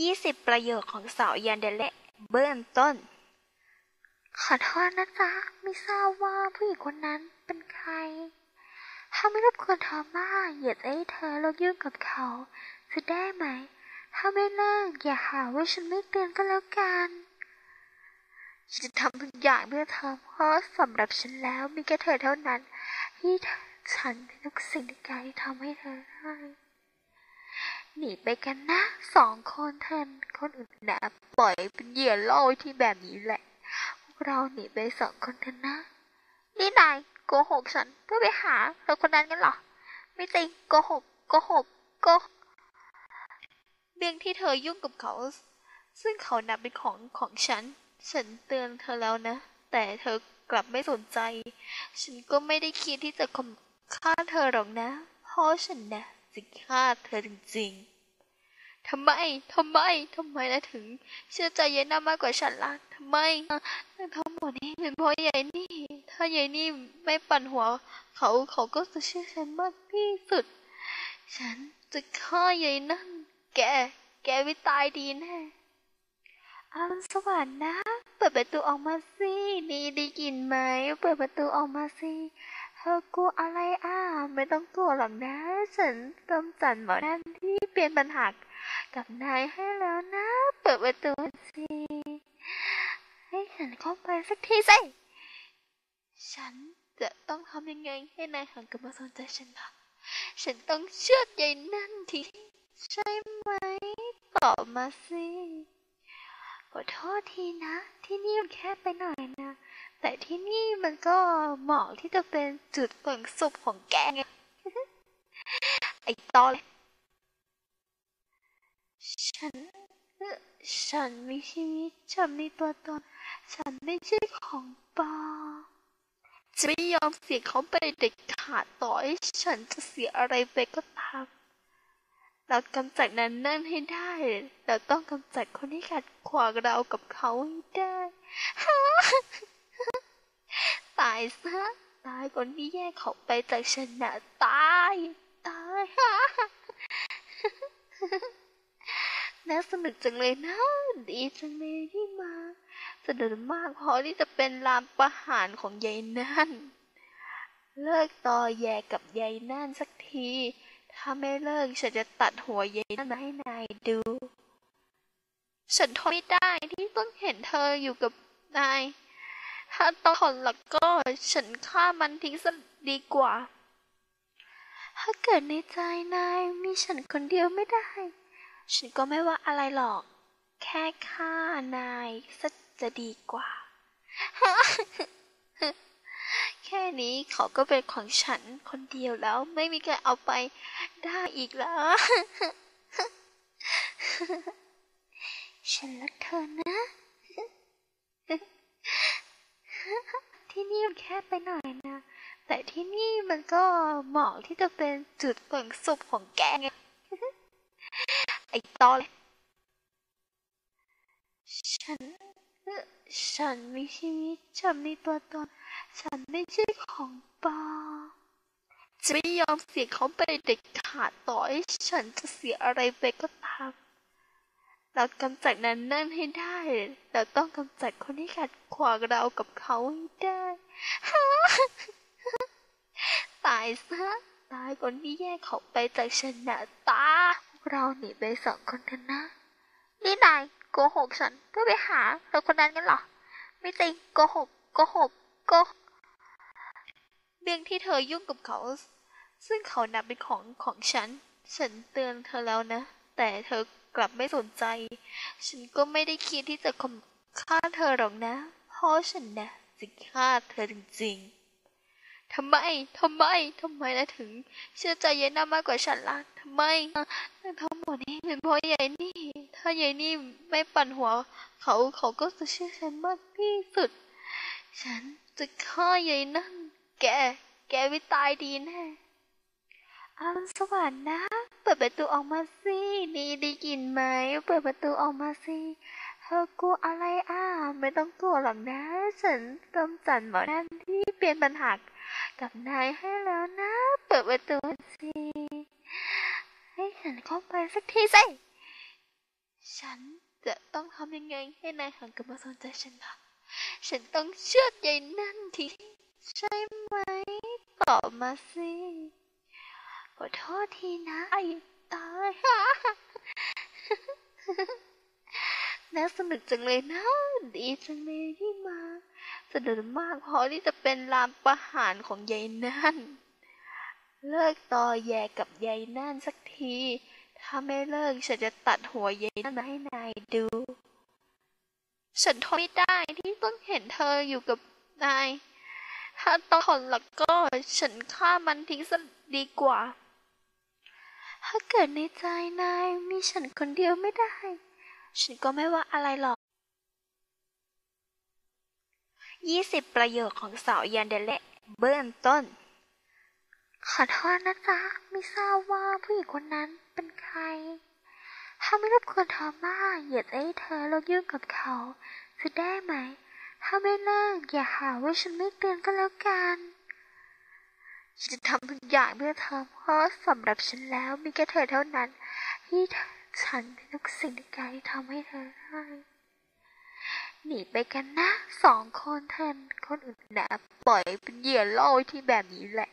20 ประโยคของสาวยันเดเละเบื้องต้น ขอโทษนะจ๊ะ ไม่ทราบว่าผู้หญิงคนนั้นเป็นใคร ถ้าไม่รบกวนเธอมากอย่าให้เธอเลิกยุ่งกับเขาจะได้ไหม ถ้าไม่เลิกอย่าหาว่าฉันไม่เตือนก็แล้วกันฉันจะทำทุกอย่างเพื่อเธอเพราะสำหรับฉันแล้วมีแค่เธอเท่านั้น ที่ฉันเป็นทุกสิ่งทุกอย่างที่ทำให้เธอได้ หนีไปกันนะสองคนเธอคนอื่นนะปล่อยเป็นเหยื่อล่อที่แบบนี้แหละ พวกเราหนีไปสองคนเถอะนะ นี่นายโกหกฉันเพื่อไปหาเธอคนนั้นกันเหรอ ไม่จริงโกหกโกหกโกเรื่องที่เธอยุ่งกับเขา ซึ่งเขานับเป็นของของฉัน ฉันเตือนเธอแล้วนะ แต่เธอกลับไม่สนใจ ฉันก็ไม่ได้คิดที่จะข่มฆ่าเธอหรอกนะ เพราะฉันนะ จะฆ่าเธอจริงๆทำไมทำไมทำไมนะถึง เชื่อใจยายน่ามากกว่าฉันล่ะทำไมทั้งหมดนี้เป็นเพราะยายนี่ ถ้ายายนี่ไม่ปั่นหัว เขาเขาก็จะเชื่อฉันมากที่สุด ฉันจะฆ่ายายนั่น แก แกไม่ตายดีแน่อรุณสวัสดิ์นะ เปิดประตูออกมาสิ นี่ได้ยินไหม เปิดประตูออกมาสิ ธอกลัวอะไรอะไม่ต้องกลัวหรอกนะ ฉันกำจัดหมอนั่นที่เป็นปัญหากับนายให้แล้วนะ เปิดประตูสิให้ฉันเข้าไปสักทีสิ ฉันจะต้องทำยังไงให้นายหันกลับมาสนใจฉันล่ะฉันต้องเชื่อใจนั่นทีใช่ไหม ตอบมาสิ ขอโทษทีนะ ที่นี่มันแคบไปหน่อยนะ แต่ที่นี่มันก็เหมาะที่จะเป็นจุดฝังศพของแกไงไอ้ตอเลยฉัน ฉันมีชีวิต ฉันมีตัวตน ฉันไม่ใช่ของปลอมจะไม่ยอมเสียเขาไปเด็ดขาดต่อให้ฉันจะเสียอะไรไปก็ตาม เรากำจัดนั้นนั่นให้ได้ เราต้องกำจัดคนที่ขัดขวางเรากับเขาให้ได้ตายซะตายคนที่แยกเขาไปจากฉันนะตายตายน่าสนุกจังเลยนะ ดีจังเลยที่มาสนุกมากพอที่จะเป็นลามประหารของยายนั่น เลิกต่อแยกับยายนั่นสักที ถ้าไม่เลิกฉันจะตัดหัวยายนั่นมาให้นายดู ฉันทนไม่ได้ที่ต้องเห็นเธออยู่กับนาย ถ้าต้องทนแล้วก็ฉันฆ่ามันทิ้งซะดีกว่า ถ้าเกิดในใจนายมีฉันคนเดียวไม่ได้ ฉันก็ไม่ว่าอะไรหรอก แค่ฆ่านายซะจะดีกว่า ค่นี้เขาก็เป็นของฉันคนเดียวแล้วไม่มีใครเอาไปได้อีกแล้ว ฉันรักเธอนะ ที่นี่มันแคบไปหน่อยนะ แต่ที่นี่มันก็เหมาะที่จะเป็นจุดฝังศพของแกไงไอ้ตอเลยฉัน ฉันมีชีวิตฉันมีตัวตน ฉันไม่ใช่ของปลอมจะไม่ยอมเสียเขาไปเด็ดขาดต่อให้ฉันจะเสียอะไรไปก็ตามเรากำจัดนั้นนั่นให้ได้ เราต้องกำจัดคนที่ขัดขวางเรากับเขาให้ได้ตายซะตายคนที่แยกเขาไปจากฉันนะตา เราหนีไปสองคนเถอะนะ นี่นายโกหกฉันเพื่อไปหาเธอคนนั้นกันเหรอ ไม่จริงโกหกโกหกโกเรื่องที่เธอยุ่งกับเขา ซึ่งเขานับเป็นของของฉัน ฉันเตือนเธอแล้วนะ แต่เธอกลับไม่สนใจ ฉันก็ไม่ได้คิดที่จะข่มฆ่าเธอหรอกนะ เพราะฉันนะจะฆ่าเธอจริงๆ ทำไม ทำไม ทำไมนะถึง เชื่อใจยายน่ามากกว่าฉันล่ะทำไมทั้งหมดนี้เป็นเพราะยายนี่ ถ้ายายนี่ไม่ปั่นหัว เขาเขาก็จะเชื่อฉันมากที่สุด ฉันจะฆ่ายายนั่น แก แกไม่ตายดีแน่อรุณสวัสดิ์นะ เปิดประตูออกมาสินี่ได้ยินไหม เปิดประตูออกมาสิเธอกลัวอะไรอะ ไม่ต้องกลัวหรอกนะ ฉันกำจัดหมอนั่นที่เป็นปัญหา กับนายให้แล้วนะ เปิดประตูสิให้ฉันเข้าไปสักทีสิ ฉันจะต้องทำยังไงให้นายหันกลับมาสนใจฉันล่ะฉันต้องเชื่อใจนั่นทีใช่ไหม ตอบมาสิ ขอโทษทีนะ ไอ้ตายน่าสนุกจังเลยนะ ดีจังเลยที่มา สนุกมากพอที่จะเป็นลามประหารของยายนั่น เลิกตอแยกับยายนั่นสักที ถ้าไม่เลิกฉันจะตัดหัวยายนั่นมาให้นายดู ฉันทนไม่ได้ที่ต้องเห็นเธออยู่กับนาย ถ้าต้องทนแล้วก็ฉันฆ่ามันทิ้งซะดีกว่า ถ้าเกิดในใจนายมีฉันคนเดียวไม่ได้ ฉันก็ไม่ว่าอะไรหรอก ยี่สิบประโยคของสาวยันเดเละเบื้องต้น ขอโทษนะจ๊ะไม่ทราบว่าผู้หญิงคนนั้นเป็นใคร ถ้าไม่รบกวนเธอมากอย่าให้เธอเลิกยุ่งกับเขาจะได้ไหม ถ้าไม่เลิกอย่าหาว่าฉันไม่เตือนก็แล้วกันฉันจะทำทุกอย่างเพื่อเธอเพราะสำหรับฉันแล้วมีแค่เธอเท่านั้น ที่ฉันเป็นทุกสิ่งในการที่ทำให้เธอได้ หนีไปกันนะสองคนเธอคนอื่นนะปล่อยเป็นเหยื่อล่อที่แบบนี้แหละ